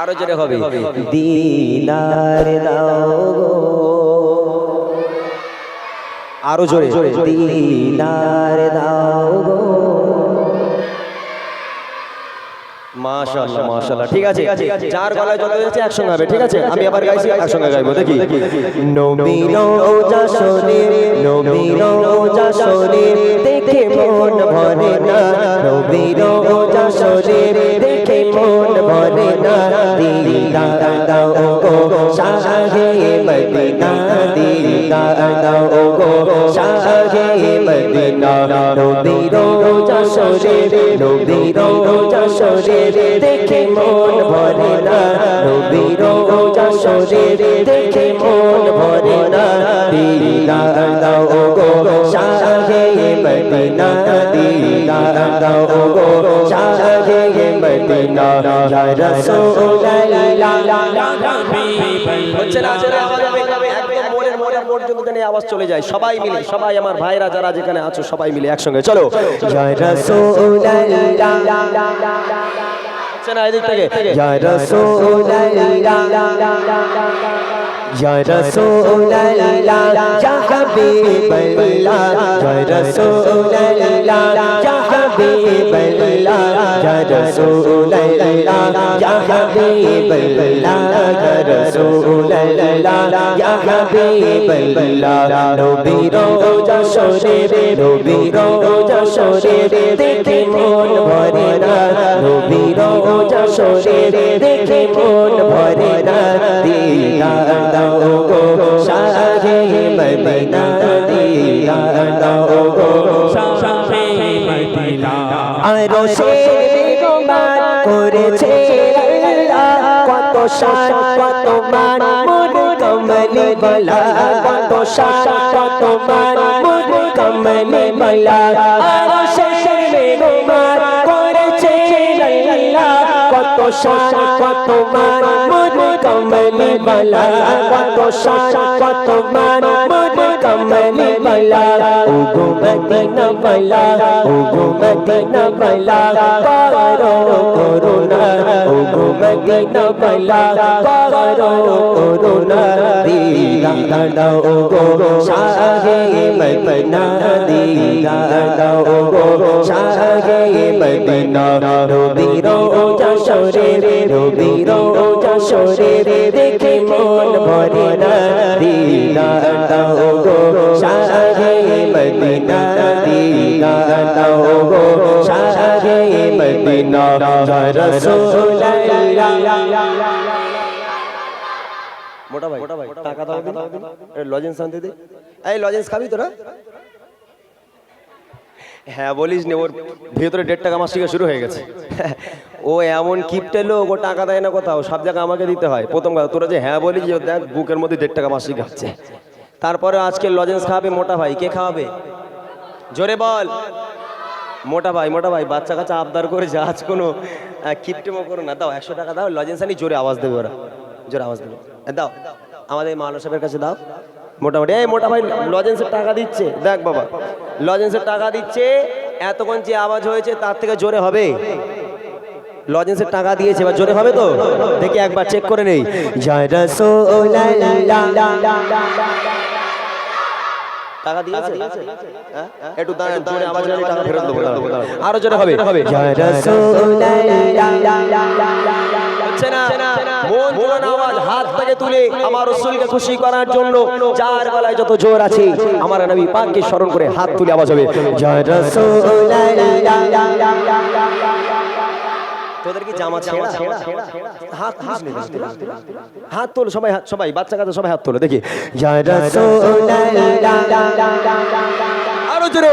আরও জোরে হবে। দিনার দাও আরও জোরে। দিনার দাও গো। মাশাআল্লাহ মাশাআল্লাহ। ঠিক আছে। যার গলায় যত হয়েছে একসঙ্গে হবে। ঠিক আছে? আমি আবার গাইছি একসঙ্গে গাইবো। দেখি। নবীর যশোরে নবীর যশোরে দেখে মন ভরে না নবীর যশোরে দেখে মন ভরে না দিদার দাও গো শাহে মদিনা দিদার দাও গো শাহে মদিনা নবীর যশোরে নবীর যশোরে দেখে মন ভরে না নবীর যশোরে দেখে মন ভরে না দিদার দাও গো শাহে মদিনা দাও আওয়াজ চলে যায়। সবাই মিলে, সবাই আমার ভাইরা যারা যেখানে আছো, সবাই মিলে একসঙ্গে, চলো। এদিক থেকে। ইয়া রাসূলুল্লাহ ইয়া রাসূলুল্লাহ ইয়া হাবিবাল্লাহ ইয়া রাসূলুল্লাহ ইয়া হাবিবাল্লাহ ইয়া রাসূলুল্লাহ ইয়া হাবিবাল্লাহ ইয়া রাসূলুল্লাহ ইয়া হাবিবাল্লাহ। নবীর যশোরে নবীর যশোরে দেখে মন ভরে না। নবীর যশোরে দেখে মন ভরে না। দিদার দাও গো শাহে মদিনা দিদার দাও গো আরও সে গোমান করেছে কত শান কত মান মোর কমলি বলা কত শান কত মান মোর কমলি বলা আরও সে গোমান করেছে কত শান কত মান কমলি বলা, কত শান কত মান মোর কমলি বলা। ও গো মদিনা বলা ও গো মদিনা বলা করো করুণা। ও গো মদিনা বলা করো করুণা। দিদা দাও গো শাহে মদিনা। দিদা দাও গো শাহে মদিনা। রবির যশোরে রবির যশোরে দেখে মন ভরে না দিদা দাও গো শাহে মদিনা দিদা দাও গো শাহে মদিনা মোটা ভাই টাকা দাও লজেন্স আনতে দে এই লজেন্স খাবি তোরা? হ্যাঁ বলিস নে, ওর ভেতরে দেড় টাকা মাস থেকে শুরু হয়ে গেছে। ও এমন কিপটে ও টাকা দেয় না কোথাও, সব জায়গায় আমাকে দিতে হয়। প্রথম কথা, তোরা যে হ্যাঁ বলিস যে দেখ, বুকের মধ্যে দেড় টাকা মাসিক খাচ্ছে তারপরে আজকে লজেন্স খাওয়াবে মোটা ভাই, কে খাওয়াবে? জোরে বল। মোটা ভাই মোটা ভাই, বাচ্চা কাচ্চা আবদার করে যা, আজ কোনো কিপটেমো করো না। দাও, একশো টাকা দাও, লজেন্স আনি, জোরে আওয়াজ দেবে ওরা। জোরে আওয়াজ দেবে। দাও, আমাদের মাওলানা সাহেবের কাছে দাও। মোটামুটি, এই মোটা ভাই লজেন্সের টাকা দিচ্ছে। দেখ বাবা লজেন্সের টাকা দিচ্ছে এতক্ষণ যে আওয়াজ হয়েছে তার থেকে জোরে হবে। লজেন্সের টাকা দিয়েছে এবার জোরে হবে তো? দেখি একবার চেক করে নেই। টাকা দিয়েছে? হ্যাঁ? একটু দাঁড়ান জোরে আওয়াজ হলে টাকা ফেরত দেবো। আরও জোরে হবে। হচ্ছে না? আওয়াজ হাত থেকে তুলে আমার রসুলকে খুশি করার জন্য যার গলায় যত জোর আছে আমার নবী পাককে স্মরণ করে হাত তুলে আওয়াজ হবে। ইয়া রাসূলুল্লাহ। তোদের কি জামা ছেঁড়া হাত তোল সবাই হাত সবাই বাচ্চা কাচ্চা সবাই হাত তোলে দেখি। আরও জোরে।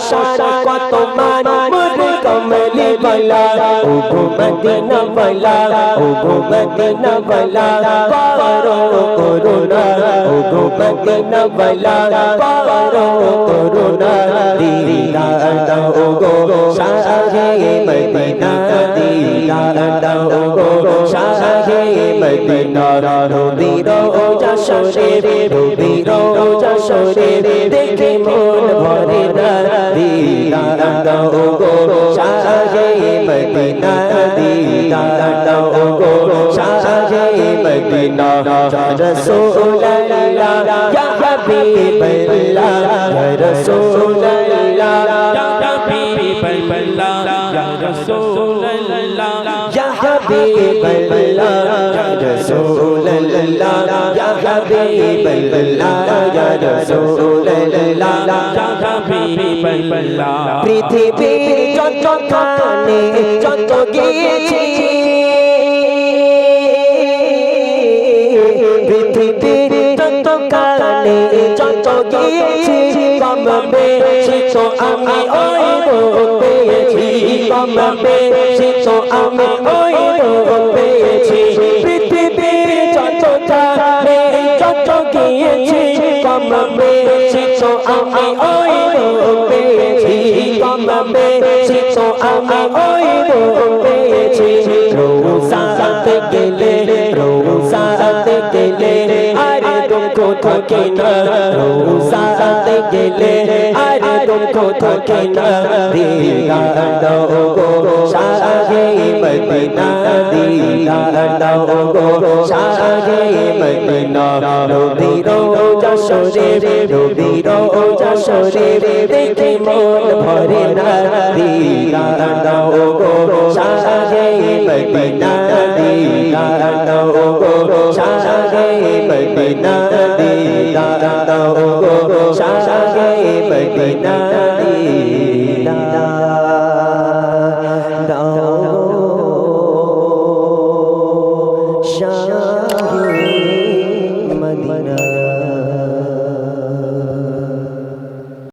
শান কত মান মুর কমলি বলা ও গো মদিনা বলা ও গো মদিনা বলা পারো করুণা ও গো মদিনা বলা পারো করুণা দিদার দাও গো শাহে মদিনা দিদার দাও গো শাহে মদিনা রবির যশোরে রবির যশোরে দেখে মন ভরে না দিদার দাও গো শাহে মদিনা দিদার দাও গো শাহে মদিনা রসুল্লাহ ইয়া হাবিবাল্লাহ ইয়া রাসূলুল্লাহ يا حبيب الله يا رسول الله يا حبيب الله يا رسول الله পৃথিবীর যত কানে যত গিয়েছি পৃথিবীর যত কানে যত গিয়েছি বেশি তো আমি ওই পেয়েছি কম বেশি তো আমি ওই পেয়েছি পৃথিবীর যত কানে যত গিয়েছি। কম পেয়েছি তো আমি পেয়েছি গেলে আরে দুঃখ থাকে না দিদার দাও গো। শাহে মদিনা দিদার দাও গো। শাহে মদিনা রবির যশোরে রবির যশোরে, দেখে মন ভরে না দিদার দাও গো। শাহে মদিনা দিদার দাও